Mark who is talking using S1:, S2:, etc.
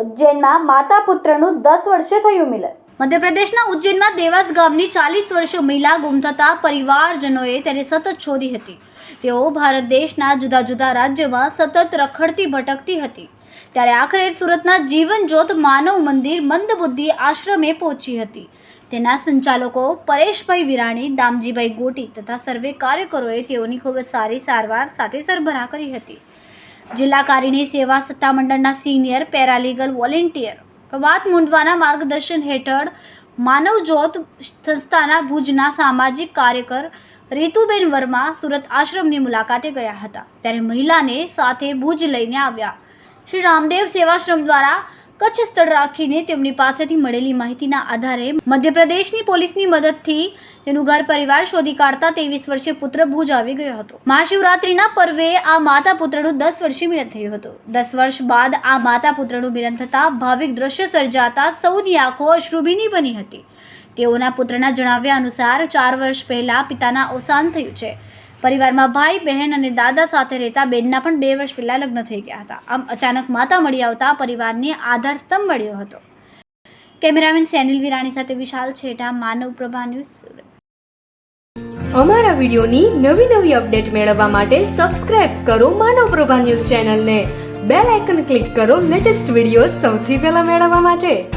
S1: ઉજ્જૈનમાં માતા પુત્રનું દસ વર્ષે થયું મિલન. મધ્યપ્રદેશના ઉજ્જૈનમાં દેવાસ ગામની ચાલીસ વર્ષીય મહિલા ગુમ થતા પરિવારજનોએ તેને સતત શોધી હતી. તેઓ ભારત દેશના જુદા જુદા રાજ્યમાં સતત રખડતી ભટકતી હતી. ત્યારે આખરે સુરતના જીવનજ્યોત માનવ મંદિર મંદબુદ્ધિ આશ્રમે પહોંચી હતી. તેના સંચાલકો પરેશભાઈ વિરાણી, દામજીભાઈ ગોટી તથા સર્વે કાર્યકરોએ તેઓની ખૂબ સારી સારવાર સાથે સરભરા કરી હતી. જિલ્લા કારીણી સેવા સત્તામંડળના senior paralegal volunteer Prabhat Mundva માર્ગદર્શન હેઠળ માનવજ્યોત સંસ્થાના ભુજના સામાજિક કાર્યકર રીતુબેન વર્મા સુરત આશ્રમની મુલાકાતે ગયા હતા. ત્યારે મહિલાને સાથે ભુજ લઈને આવ્યા. શ્રી રામદેવ સેવાશ્રમ દ્વારા કચ્છ સ્થળ રાખીને તેમની પાસેથી મળેલી માહિતીના આધારે મધ્યપ્રદેશની પોલીસની મદદથી તેનું ઘર પરિવાર શોધી કાઢતા ત્રેવીસ વર્ષે પુત્ર ભુજ આવી ગયો હતો. મહાશિવરાત્રિના પર્વે આ માતા પુત્રનું દસ વર્ષે મિલન થયું હતું. દસ વર્ષ બાદ આ માતા પુત્રનું મિલન થતાં ભાવિક દ્રશ્ય સર્જાતા સૌની આંખો અશ્રુભીની બની હતી. તેઓના પુત્રના જણાવ્યા અનુસાર ચાર વર્ષ પહેલા પિતાના અવસાન થયું છે. પરિવારમાં ભાઈ, બહેન અને દાદા સાથે રહેતા બેનના પણ બે વર્ષ પહેલાં લગ્ન થઈ ગયા હતા. આમ અચાનક માતા મળી આવતા પરિવારને આધાર સ્તંભ મળ્યો હતો. કેમેરામેન સેનિલ વિરાણી સાથે વિશાલ છેટા, માનવ પ્રભા ન્યૂઝ સુરત.
S2: અમારા વિડિયોની નવી નવી અપડેટ મેળવવા માટે સબસ્ક્રાઇબ કરો માનવ પ્રભા ન્યૂઝ ચેનલને. બેલ આઇકન ક્લિક કરો લેટેસ્ટ વીડિયો સૌથી પહેલા મેળવવા માટે.